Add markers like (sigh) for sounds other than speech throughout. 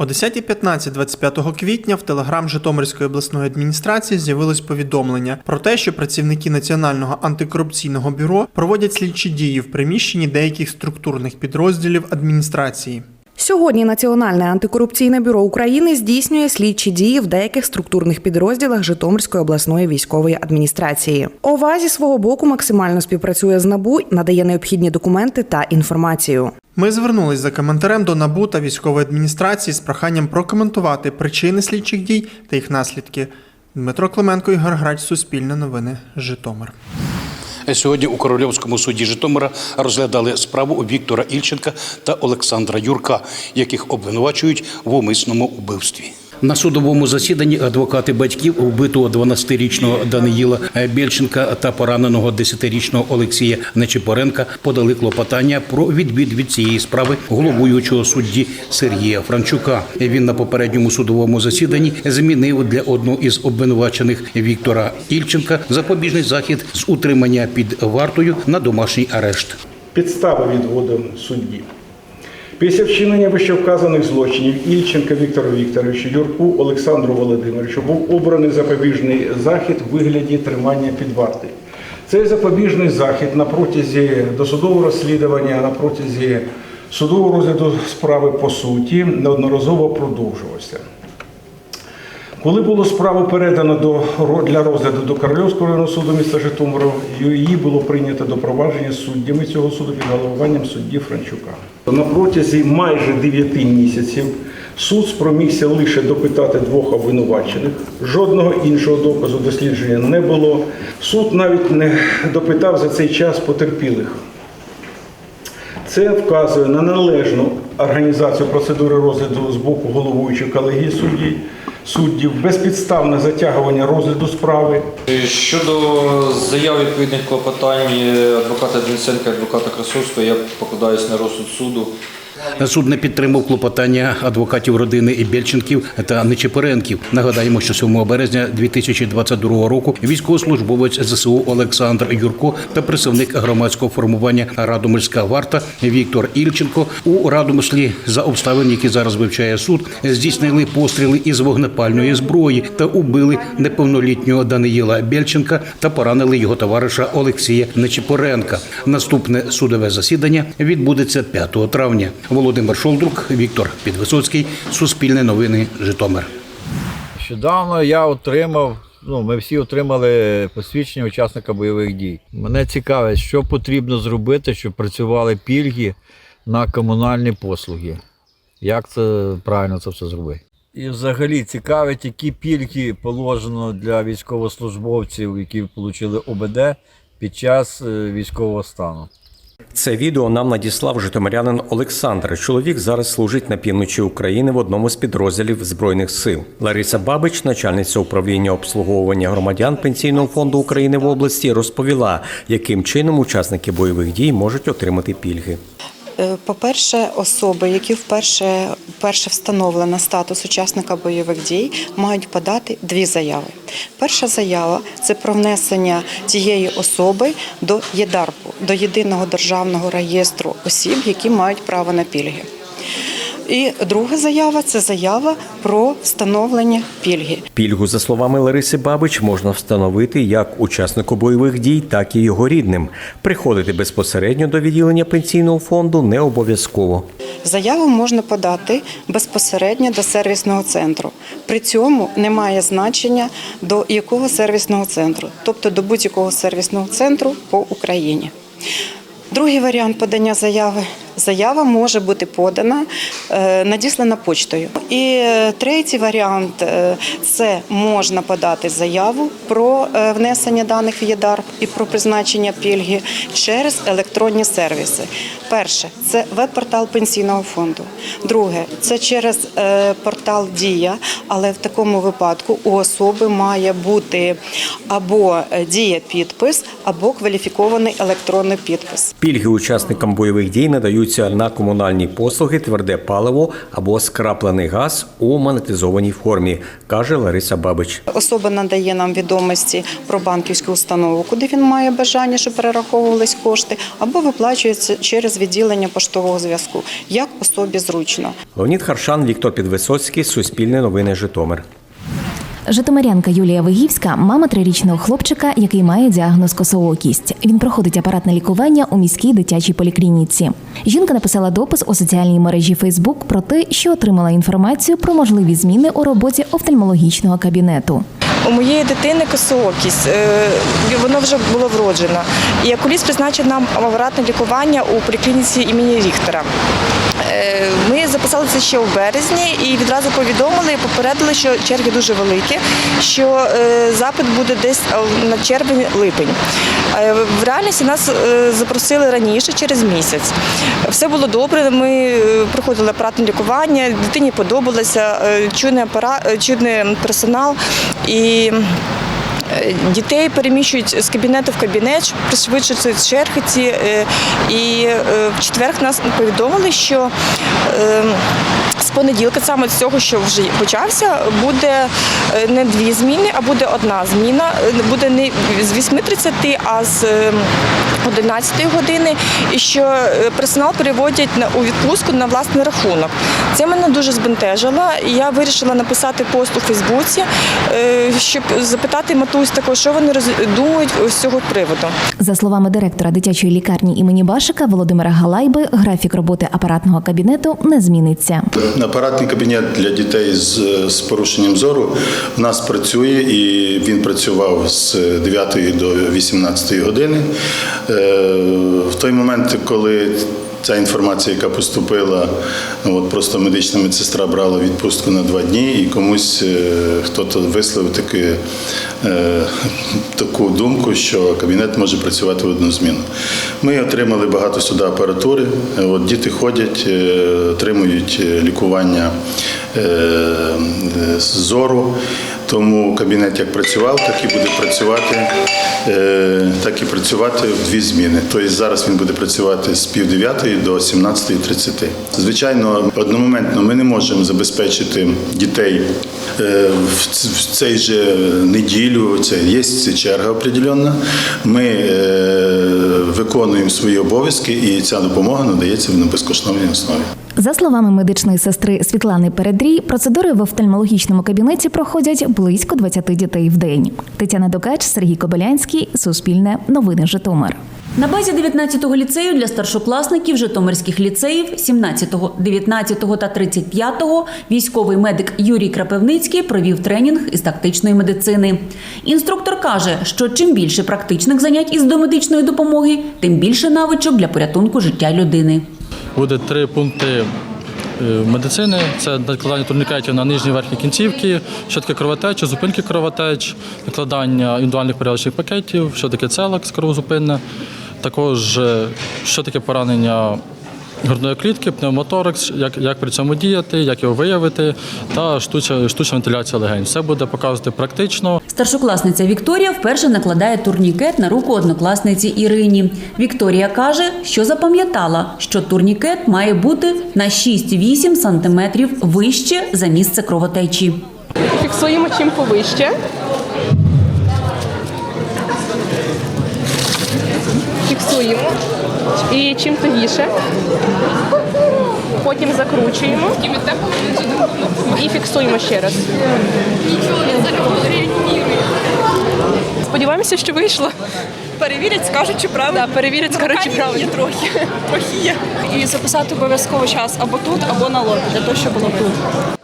О 10.15 25 квітня в телеграм Житомирської обласної адміністрації з'явилось повідомлення про те, що працівники Національного антикорупційного бюро проводять слідчі дії в приміщенні деяких структурних підрозділів адміністрації. Сьогодні Національне антикорупційне бюро України здійснює слідчі дії в деяких структурних підрозділах Житомирської обласної військової адміністрації. ОВА зі свого боку максимально співпрацює з НАБУ, надає необхідні документи та інформацію. Ми звернулись за коментарем до НАБУ та військової адміністрації з проханням прокоментувати причини слідчих дій та їх наслідки. Дмитро Клименко, Ігор Грач, Суспільне новини, Житомир. Сьогодні у Корольовському суді Житомира розглядали справу Віктора Ільченка та Олександра Юрка, яких обвинувачують в умисному вбивстві. На судовому засіданні адвокати батьків вбитого 12-річного Даниїла Бєльченка та пораненого 10-річного Олексія Нечипоренка подали клопотання про відвід від цієї справи головуючого судді Сергія Франчука. Він на попередньому судовому засіданні змінив для одного із обвинувачених Віктора Ільченка запобіжний захід з утримання під вартою на домашній арешт. Підстави відводу судді. Після вчинення вищевказаних злочинів Ільченка Віктору Вікторовичу, Юрку Олександру Володимировичу був обраний запобіжний захід у вигляді тримання під варти. Цей запобіжний захід на протязі досудового розслідування, на протязі судового розгляду справи по суті неодноразово продовжувався. Коли було справу передано до, для розгляду до Корольовського районного суду міста Житомира, її було прийнято до провадження суддями цього суду під головуванням судді Франчука. На протязі майже 9 місяців суд спромігся лише допитати двох обвинувачених. Жодного іншого доказу дослідження не було. Суд навіть не допитав за цей час потерпілих. Це вказує на належну організацію процедури розгляду з боку головуючої колегії судді, суддів, безпідставне затягування розгляду справи. Щодо заяв відповідних клопотань адвоката Денисенка адвоката Красовського, я покладаюсь на розсуд суду. Суд не підтримав клопотання адвокатів родини і Бєльченків та Нечепоренків. Нагадаємо, що 7 березня 2022 року військовослужбовець ЗСУ Олександр Юрко та представник громадського формування Радомирська варта Віктор Ільченко у Радомишлі за обставин, які зараз вивчає суд, здійснили постріли із вогнепальної зброї та убили неповнолітнього Даниїла Бєльченка та поранили його товариша Олексія Нечипоренка. Наступне судове засідання відбудеться 5 травня. Володимир Шолдрук, Віктор Підвисоцький, Суспільне новини, Житомир. Нещодавно я отримав, ну ми всі отримали посвідчення учасника бойових дій. Мене цікавить, що потрібно зробити, щоб працювали пільги на комунальні послуги. Як це правильно це все зробити? І взагалі цікавить, які пільги положено для військовослужбовців, які отримали ОБД під час е, військового стану. Це відео нам надіслав житомирянин Олександр. Чоловік зараз служить на півночі України в одному з підрозділів збройних сил. Лариса Бабич, начальниця управління обслуговування громадян Пенсійного фонду України в області, розповіла, яким чином учасники бойових дій можуть отримати пільги. Е, По-перше, особи, які вперше, вперше встановлено статус учасника бойових дій, мають подати дві заяви. Перша заява це про внесення тієї особи до ЄДАРПу, до єдиного державного реєстру осіб, які мають право на пільги. І друга заява це заява про встановлення пільги. Пільгу, за словами Лариси Бабич, можна встановити як учаснику бойових дій, так і його рідним. Приходити безпосередньо до відділення пенсійного фонду не обов'язково. Заяву можна подати безпосередньо до сервісного центру. При цьому немає значення до якого сервісного центру, тобто до будь-якого сервісного центру по Україні. Другий варіант подання заяви. Заява може бути подана, е, надіслана почтою. І е, третій варіант е, це можна подати заяву про внесення даних в ЄДАР і про призначення пільги через електронні сервіси. Перше це веб-портал пенсійного фонду. Друге це через портал Дія, але в такому випадку у особи має бути або дія підпис, або кваліфікований електронний підпис. Пільги учасникам бойових дій надаються подаються на комунальні послуги, тверде паливо або скраплений газ у монетизованій формі, каже Лариса Бабич. Особа надає нам відомості про банківську установу, куди він має бажання, щоб перераховувались кошти, або виплачується через відділення поштового зв'язку, як особі зручно. Леонід Харшан, Віктор Підвисоцький, Суспільне новини Житомир. Житомирянка Юлія Вигівська, мама трирічного хлопчика, який має діагноз косоокість. Він проходить апаратне лікування у міській дитячій поліклініці. Жінка написала допис у соціальній мережі Фейсбук про те, що отримала інформацію про можливі зміни у роботі офтальмологічного кабінету. У моєї дитини косоокість, е, воно вже було вроджено. І окуліст призначив нам апаратне лікування у поліклініці імені Ріхтера. Е, Ми записали це ще у березні і відразу повідомили, і попередили, що черги дуже великі, що е, запит буде десь е, на червень-липень. В реальності нас запросили раніше, через місяць. Все було добре. Ми проходили апаратне лікування, дитині подобалося, чудний апарат, чудний персонал і. Е, Дітей переміщують з кабінету в кабінет, пришвидшити черги ці. е, І е, в четвер нас повідомили, що е, з понеділка, саме з цього, що вже почався, буде не дві зміни, а буде одна зміна. Буде не з 8.30, а з е, 11 години. І що е, персонал переводять на у відпустку на власний рахунок. Це мене дуже збентежило. І я вирішила написати пост у Фейсбуці, е, щоб запитати матусь також, що вони думають з цього приводу. За словами директора дитячої лікарні імені Башика Володимира Галайби, графік роботи апаратного кабінету не зміниться. Апаратний кабінет для дітей з, з порушенням зору в нас працює і він працював з 9 до 18 години. Е, В той момент, коли ця інформація, яка поступила, ну, от просто медична медсестра брала відпустку на два дні, і комусь е, хтось висловив таки, е, таку думку, що кабінет може працювати в одну зміну. Ми отримали багато сюди апаратури. От діти ходять, отримують лікування зору. Тому кабінет як працював, так і буде працювати, е, так і працювати в дві зміни. Тобто зараз він буде працювати з пів дев'ятої до 17.30. Звичайно, одномоментно ми не можемо забезпечити дітей е, в цей же неділю. Це є черга определенна. Ми е, виконуємо свої обов'язки, і ця допомога надається на безкоштовній основі. За словами медичної сестри Світлани Передрій, процедури в офтальмологічному кабінеті проходять близько 20 дітей в день. Тетяна Докач, Сергій Кобилянський, Суспільне, Новини Житомир. На базі 19-го ліцею для старшокласників Житомирських ліцеїв 17-го, 19-го та 35-го військовий медик Юрій Крапивницький провів тренінг із тактичної медицини. Інструктор каже, що чим більше практичних занять із домедичної допомоги, тим більше навичок для порятунку життя людини. Буде три пункти е, медицини: це накладання турнікетів на нижні верхні кінцівки, що таке кровотеча, зупинки кровотеч, накладання індивідуальних перев'язчих пакетів, що таке целакс кровозупинне, також е, що таке поранення. Грудної клітки, пневмоторакс, як, як при цьому діяти, як його виявити, та штучна, штучна вентиляція легень. Все буде показувати практично. Старшокласниця Вікторія вперше накладає турнікет на руку однокласниці Ірині. Вікторія каже, що запам'ятала, що турнікет має бути на 6-8 сантиметрів вище за місце кровотечі. Фіксуємо чим повище. Фіксуємо. І чим тугіше. Потім закручуємо. І фіксуємо ще раз. Сподіваємося, що вийшло. Перевірять, скажуть, чи правильно. Да, перевірять, скажуть, чи правильно. Є трохи. (laughs) Трохи є. І записати обов'язково час або тут, або на лобі, для того, щоб було тут.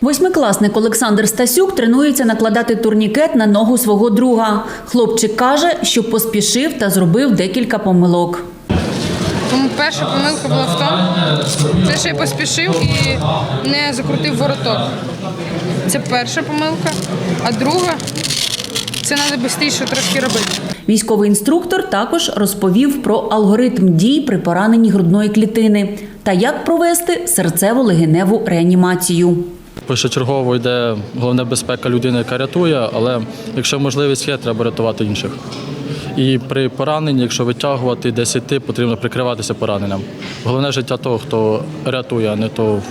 Восьмикласник Олександр Стасюк тренується накладати турнікет на ногу свого друга. Хлопчик каже, що поспішив та зробив декілька помилок. Тому перша помилка була в тому, що я поспішив і не закрутив вороток. Це перша помилка. А друга це треба швидше трошки робити. Військовий інструктор також розповів про алгоритм дій при пораненні грудної клітини та як провести серцево-легеневу реанімацію. Першочергово йде головна безпека людини, яка рятує, але якщо можливість є, треба рятувати інших. І при пораненні, якщо витягувати десь іти, потрібно прикриватися пораненням. Головне життя того, хто рятує, а не того,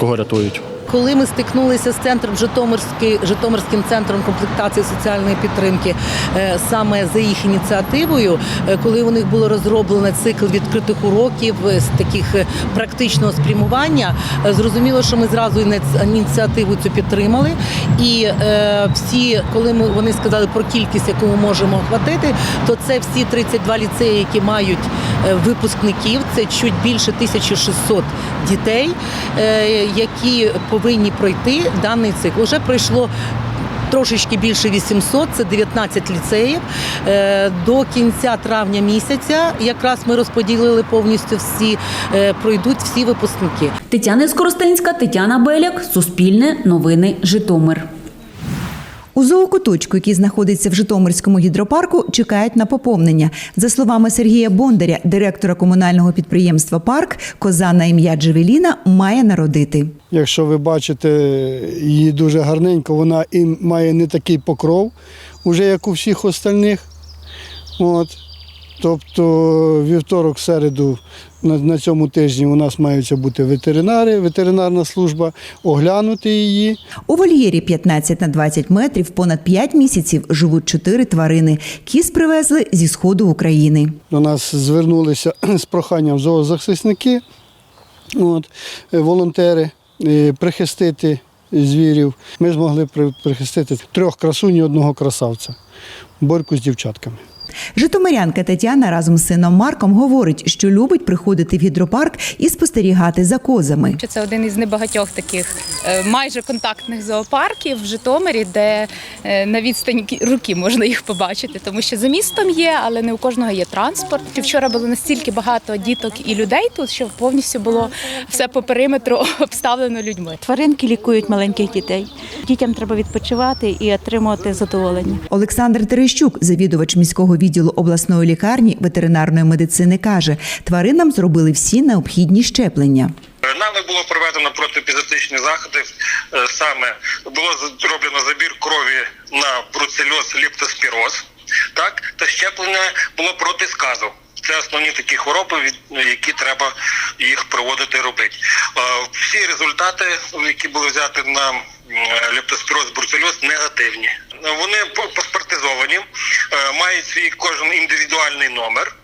кого рятують. Коли ми стикнулися з центром Житомирський, Житомирським центром комплектації соціальної підтримки е, саме за їх ініціативою, е, коли у них було розроблено цикл відкритих уроків е, з таких практичного спрямування, зрозуміло, що ми зразу ініці- ініціативу цю підтримали. І всі, коли ми вони сказали про кількість, яку ми можемо охватити, то це всі 32 ліцеї, які мають випускників, це чуть більше 1600 дітей, е, які повинні пройти даний цикл. Уже пройшло. Трошечки більше 800, це 19 ліцеїв. Е, До кінця травня місяця якраз ми розподілили повністю всі, е, пройдуть всі випускники. Тетяна Скоростенська, Тетяна Беляк, Суспільне, Новини, Житомир. У зоокуточку, який знаходиться в Житомирському гідропарку, чекають на поповнення. За словами Сергія Бондаря, директора комунального підприємства Парк, коза на ім'я Джевеліна має народити. Якщо ви бачите її дуже гарненько, вона і має не такий покров, уже як у всіх остальних. От. Тобто вівторок, середу на, на цьому тижні у нас маються бути ветеринари, ветеринарна служба, оглянути її. У вольєрі 15 на 20 метрів понад 5 місяців живуть чотири тварини. Кіз привезли зі сходу України. До нас звернулися (clears throat) з проханням зоозахисники, от, е, волонтери, е, прихистити звірів. Ми змогли прихистити трьох красунь і одного красавця, борьку з дівчатками. Житомирянка Тетяна разом з сином Марком говорить, що любить приходити в гідропарк і спостерігати за козами. Що Це один із небагатьох таких е, майже контактних зоопарків в Житомирі, де е, на відстані руки можна їх побачити, тому що за містом є, але не у кожного є транспорт. Вчора було настільки багато діток і людей тут, що повністю було все по периметру (laughs) обставлено людьми. Тваринки лікують маленьких дітей. Дітям треба відпочивати і отримувати задоволення. Олександр Терещук, завідувач міського відділу обласної лікарні ветеринарної медицини, каже, тваринам зробили всі необхідні щеплення. Нами було проведено протиепізотичні заходи. Е, Саме було зроблено забір крові на бруцельоз, ліптоспіроз, так та щеплення було проти сказу. Це основні такі хвороби, які треба їх проводити робити. Е, Всі результати, які були взяті на лептоспіроз, бруцельоз, негативні. Вони по- паспортизовані, е, мають свій кожен індивідуальний номер,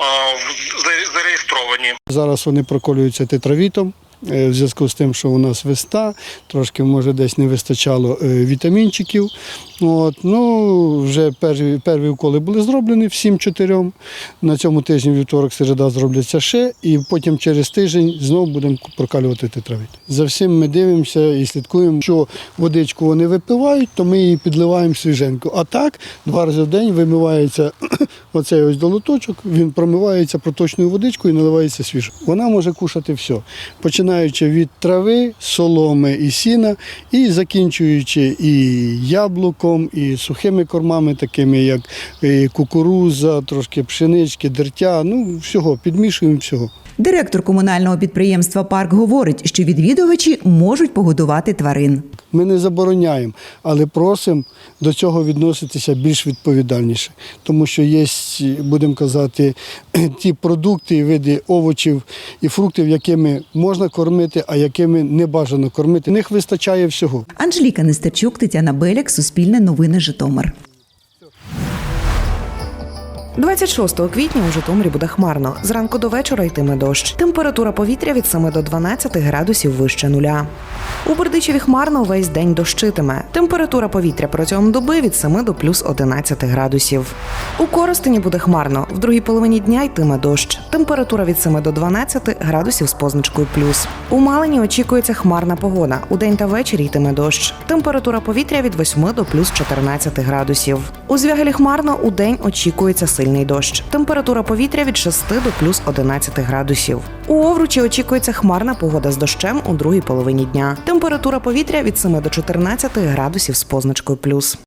е, зареєстровані. Зараз вони проколюються тетравітом. Е, В зв'язку з тим, що у нас веста, трошки може десь не вистачало е, вітамінчиків. От, ну, вже перві, перві уколи були зроблені всім чотирьом. На цьому тижні вівторок, середа зробляться ще, і потім через тиждень знову будемо прокалювати тетравіт. За всім ми дивимося і слідкуємо, що водичку вони випивають, то ми її підливаємо свіженьку. А так, два рази в день вимивається (clears throat) оцей ось долоточок, він промивається проточною водичкою і наливається свіжо. Вона може кушати все, починаючи від трави, соломи і сіна, і закінчуючи і яблуком, і сухими кормами, такими як е, кукуруза, трошки пшенички, дертя. Ну, всього, підмішуємо всього. Директор комунального підприємства Парк говорить, що відвідувачі можуть погодувати тварин. Ми не забороняємо, але просимо до цього відноситися більш відповідальніше, тому що є, будемо казати, (clears throat) ті продукти і види овочів і фруктів, якими можна кормити, а якими не бажано кормити. Них вистачає всього. Анжеліка Нестерчук, Тетяна Беляк, Суспільне новини Житомир. 26 квітня у Житомирі буде хмарно. Зранку до вечора йтиме дощ. Температура повітря від 7 до 12 градусів вище нуля. У Бердичеві хмарно весь день дощитиме. Температура повітря протягом доби від 7 до плюс 11 градусів. У Коростені буде хмарно. В другій половині дня йтиме дощ. Температура від 7 до 12 градусів з позначкою плюс. У Малині очікується хмарна погода. У день та ввечері йтиме дощ. Температура повітря від 8 до плюс 14 градусів. У Звягелі хмарно у день очікується сильний дощ. Температура повітря від 6 до плюс 11 градусів. У Овручі очікується хмарна погода з дощем у другій половині дня. Температура повітря від 7 до 14 градусів з позначкою плюс.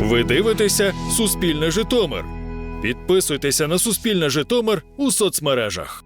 Ви дивитеся Суспільне Житомир. Підписуйтеся на Суспільне Житомир у соцмережах.